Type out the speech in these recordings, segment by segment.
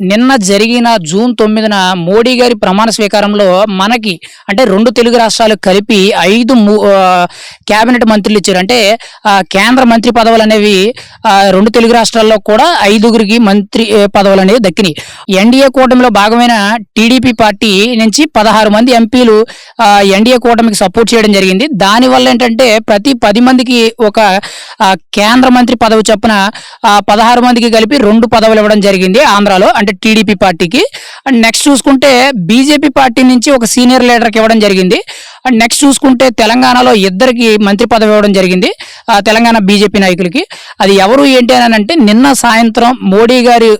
నిన్న జరిగిన జూన్ తొమ్మిదిన మోడీ గారి ప్రమాణ స్వీకారంలో మనకి అంటే రెండు తెలుగు రాష్ట్రాలు కలిపి ఐదు కేబినెట్ మంత్రులు ఇచ్చారు. అంటే కేంద్ర మంత్రి పదవులు అనేవి రెండు తెలుగు రాష్ట్రాల్లో కూడా ఐదుగురికి మంత్రి పదవులు అనేవి దక్కినాయి. ఎన్డీఏ కూటమిలో భాగమైన టీడీపీ పార్టీ నుంచి పదహారు మంది ఎంపీలు ఎన్డీఏ కూటమికి సపోర్ట్ చేయడం జరిగింది. దానివల్ల ఏంటంటే ప్రతి పది మందికి ఒక కేంద్ర మంత్రి పదవి చొప్పున పదహారు మందికి కలిపి రెండు పదవులు ఇవ్వడం జరిగింది ఆంధ్రాలో. అంటే టీడీపీ పార్టీకి. అండ్ నెక్స్ట్ చూసుకుంటే బీజేపీ పార్టీ నుంచి ఒక సీనియర్ లీడర్కి ఇవ్వడం జరిగింది. అండ్ నెక్స్ట్ చూసుకుంటే తెలంగాణలో ఇద్దరికి మంత్రి పదవి ఇవ్వడం జరిగింది. ఆ, తెలంగాణ బీజేపీ నాయకులకి. అది ఎవరు ఏంటి అని అంటే నిన్న సాయంత్రం మోడీ గారి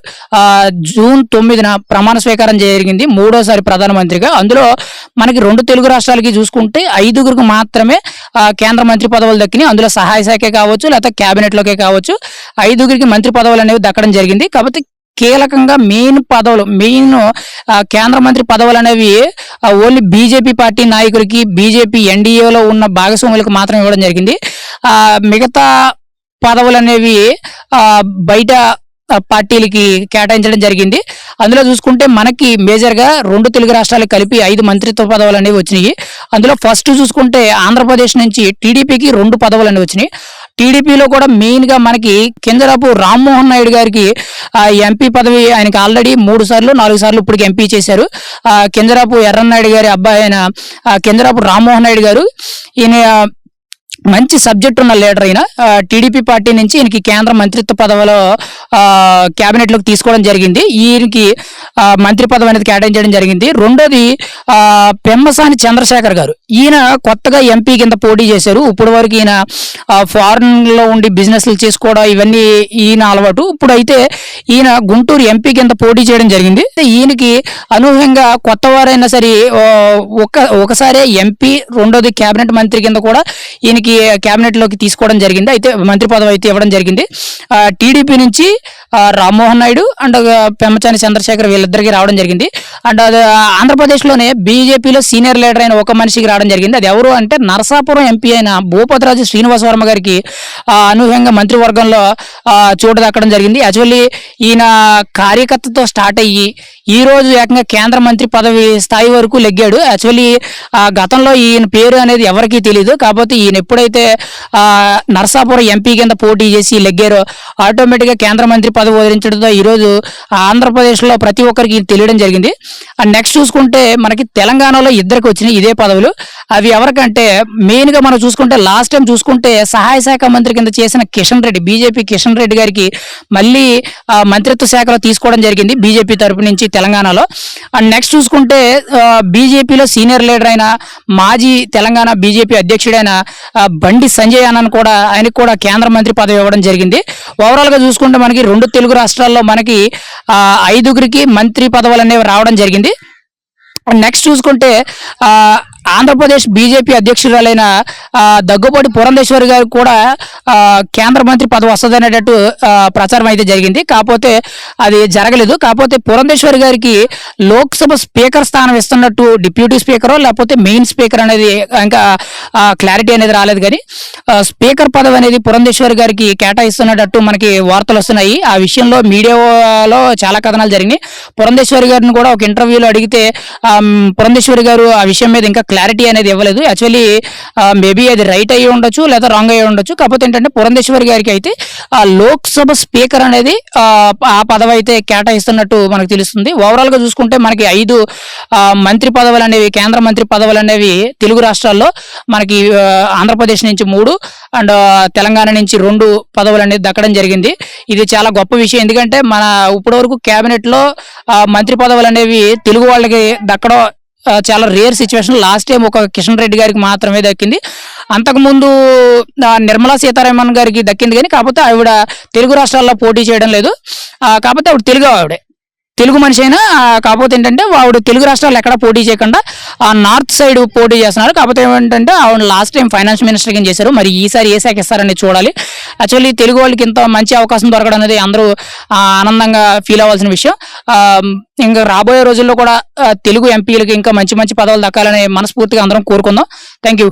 జూన్ తొమ్మిదిన ప్రమాణ స్వీకారం జరిగింది. మూడోసారి ప్రధానమంత్రిగా. అందులో మనకి రెండు తెలుగు రాష్ట్రాలకి చూసుకుంటే ఐదుగురికి మాత్రమే కేంద్ర మంత్రి పదవులు దక్కినాయి. అందులో సహాయ శాఖే కావచ్చు లేకపోతే క్యాబినెట్లోకే కావచ్చు. ఐదుగురికి మంత్రి పదవులు అనేవి దక్కడం జరిగింది. కాబట్టి కీలకంగా మెయిన్ పదవులు మెయిన్ కేంద్ర మంత్రి పదవులు అనేవి ఓన్లీ బీజేపీ పార్టీ నాయకులకి బీజేపీ ఎన్డీఏలో ఉన్న భాగస్వాములకు మాత్రం ఇవ్వడం జరిగింది. మిగతా పదవులు అనేవి బయట పార్టీలకి కేటాయించడం జరిగింది. అందులో చూసుకుంటే మనకి మేజర్గా రెండు తెలుగు రాష్ట్రాలకు కలిపి ఐదు మంత్రిత్వ పదవులు అనేవి వచ్చినాయి. అందులో ఫస్ట్ చూసుకుంటే ఆంధ్రప్రదేశ్ నుంచి టీడీపీకి రెండు పదవులు అనేవి వచ్చినాయి. టీడీపీలో కూడా మెయిన్గా మనకి కింజరాపు రామ్మోహన్ నాయుడు గారికి ఆ, ఎంపీ పదవి ఆయనకి ఆల్రెడీ మూడు సార్లు నాలుగు సార్లు ఇప్పటికి ఎంపీ చేశారు. కింజరాపు ఎర్రన్నాయుడు గారి అబ్బాయి ఆయన కింజరాపు రామ్మోహన్ నాయుడు గారు ఈయన మంచి సబ్జెక్ట్ ఉన్న లీడర్ అయిన టీడీపీ పార్టీ నుంచి ఈయనకి కేంద్ర మంత్రిత్వ పదవిలో క్యాబినెట్లోకి తీసుకోవడం జరిగింది. ఈయనకి మంత్రి పదవి అనేది కేటాయించడం జరిగింది. రెండోది పెమ్మసాని చంద్రశేఖర్ గారు. ఈయన కొత్తగా ఎంపీ కింద పోటీ చేశారు. ఇప్పుడు వరకు ఈయన ఫారెన్లో ఉండి బిజినెస్లు చేసుకోవడం ఇవన్నీ ఈయన అలవాటు. ఇప్పుడు అయితే ఈయన గుంటూరు ఎంపీ కింద పోటీ చేయడం జరిగింది. ఈయనకి అనూహ్యంగా కొత్త వారైనా సరే ఒక ఒకసారి ఎంపీ రెండోది కేబినెట్ మంత్రి కింద కూడా ఈయనకి కేబినెట్లోకి తీసుకోవడం జరిగింది. అయితే మంత్రి పదవి అయితే ఇవ్వడం జరిగింది. టీడీపీ నుంచి రామ్మోహన్ నాయుడు అండ్ పెమ్మచాని చంద్రశేఖర్ వీళ్ళిద్దరికి రావడం జరిగింది. అండ్ అది ఆంధ్రప్రదేశ్లోనే బీజేపీలో సీనియర్ లీడర్ అయిన ఒక మనిషికి రావడం జరిగింది. అది ఎవరు అంటే నరసాపురం ఎంపీ అయిన భూపతిరాజు శ్రీనివాస వర్మ గారికి అనూహ్యంగా మంత్రివర్గంలో చోటు దక్కడం జరిగింది. యాక్చువల్లీ ఈయన కార్యకర్తతో స్టార్ట్ అయ్యి ఈ రోజు ఏకంగా కేంద్ర మంత్రి పదవి స్థాయి వరకు లెగ్గాడు. యాక్చువల్లీ ఆ, గతంలో ఈయన పేరు అనేది ఎవరికీ తెలియదు కాకపోతే ఈయన ఎప్పుడైతే నరసాపురం ఎంపీ కింద పోటీ చేసి లెగ్గారో ఆటోమేటిక్గా కేంద్ర మంత్రి పదవి వదిలించడంతో ఈరోజు ఆంధ్రప్రదేశ్లో ప్రతి ఒక్కరికి తెలియడం జరిగింది. అండ్ నెక్స్ట్ చూసుకుంటే మనకి తెలంగాణలో ఇద్దరికి వచ్చినాయి ఇదే పదవులు. అవి ఎవరికంటే మెయిన్గా మనం చూసుకుంటే లాస్ట్ టైం చూసుకుంటే సహాయ శాఖ మంత్రి కింద చేసిన కిషన్ రెడ్డి బీజేపీ కిషన్ రెడ్డి గారికి మళ్ళీ మంత్రిత్వ శాఖలో తీసుకోవడం జరిగింది బీజేపీ తరపు నుంచి తెలంగాణలో. అండ్ నెక్స్ట్ చూసుకుంటే బీజేపీలో సీనియర్ లీడర్ అయిన మాజీ తెలంగాణ బీజేపీ అధ్యక్షుడైన బండి సంజయ్ అన్నను కూడా ఆయనకు కూడా కేంద్ర మంత్రి పదవి ఇవ్వడం జరిగింది. ఓవరాల్గా చూసుకుంటే మనకి రెండు తెలుగు రాష్ట్రాల్లో మనకి ఐదుగురికి మంత్రి పదవులు అనేవి రావడం జరిగింది. నెక్స్ట్ చూసుకుంటే ఆంధ్రప్రదేశ్ బీజేపీ అధ్యక్షురాలైన దగ్గుబాటి పురంధేశ్వరి గారు కూడా కేంద్ర మంత్రి పదవి వస్తుంది అనేటట్టు ప్రచారం అయితే జరిగింది. కాకపోతే అది జరగలేదు. కాకపోతే పురంధేశ్వరి గారికి లోక్సభ స్పీకర్ స్థానం ఇస్తున్నట్టు డిప్యూటీ స్పీకర్ లేకపోతే మెయిన్ స్పీకర్ అనేది ఇంకా క్లారిటీ అనేది రాలేదు కానీ స్పీకర్ పదవి అనేది పురంధేశ్వరి గారికి కేటాయిస్తున్నట్టు మనకి వార్తలు వస్తున్నాయి. ఆ విషయంలో మీడియాలో చాలా కథనాలు జరిగినాయి. పురంధేశ్వరి గారిని కూడా ఒక ఇంటర్వ్యూలో అడిగితే ఆమ్, పురంధేశ్వరి గారు ఆ విషయం మీద ఇంకా క్లారిటీ అనేది ఇవ్వలేదు. యాక్చువల్లీ మేబీ అది రైట్ అయ్యి ఉండొచ్చు లేదా రాంగ్ అయ్యి ఉండొచ్చు. కాకపోతే ఏంటంటే పురంధేశ్వరి గారికి అయితే ఆ లోక్సభ స్పీకర్ అనేది ఆ, పదవి అయితే కేటాయిస్తున్నట్టు మనకు తెలుస్తుంది. ఓవరాల్గా చూసుకుంటే మనకి ఐదు మంత్రి పదవులు అనేవి కేంద్ర మంత్రి పదవులు అనేవి తెలుగు రాష్ట్రాల్లో మనకి ఆంధ్రప్రదేశ్ నుంచి మూడు అండ్ తెలంగాణ నుంచి రెండు పదవులు అనేది దక్కడం జరిగింది. ఇది చాలా గొప్ప విషయం. ఎందుకంటే మన ఇప్పటివరకు కేబినెట్లో మంత్రి పదవులు అనేవి తెలుగు వాళ్ళకి దక్కడం చాలా రేర్ సిచ్యువేషన్ లాస్ట్ టైం ఒక కిషన్ రెడ్డి గారికి మాత్రమే దక్కింది. అంతకుముందు నిర్మలా సీతారామన్ గారికి దక్కింది కానీ కాకపోతే ఆవిడ తెలుగు రాష్ట్రాల్లో పోటీ చేయడం లేదు. కాకపోతే ఆవిడ తెలుగు ఆవిడే. తెలుగు మనిషి అయినా కాకపోతే ఏంటంటే వాడు తెలుగు రాష్ట్రాలు ఎక్కడ పోటీ చేయకుండా ఆ నార్త్ సైడ్ పోటీ చేస్తున్నారు. కాకపోతే ఏంటంటే ఆవిడ లాస్ట్ టైం ఫైనాన్స్ మినిస్టర్ కింద చేశారు. మరి ఈసారి ఏ శాఖ ఇస్తారనేది చూడాలి. యాక్చువల్లీ తెలుగు వాళ్ళకి ఇంత మంచి అవకాశం దొరకడం అనేది అందరూ ఆనందంగా ఫీల్ అవ్వాల్సిన విషయం. ఇంకా రాబోయే రోజుల్లో కూడా తెలుగు ఎంపీలకి ఇంకా మంచి మంచి పదవులు దక్కాలని మనస్ఫూర్తిగా అందరం కోరుకుందాం. Thank you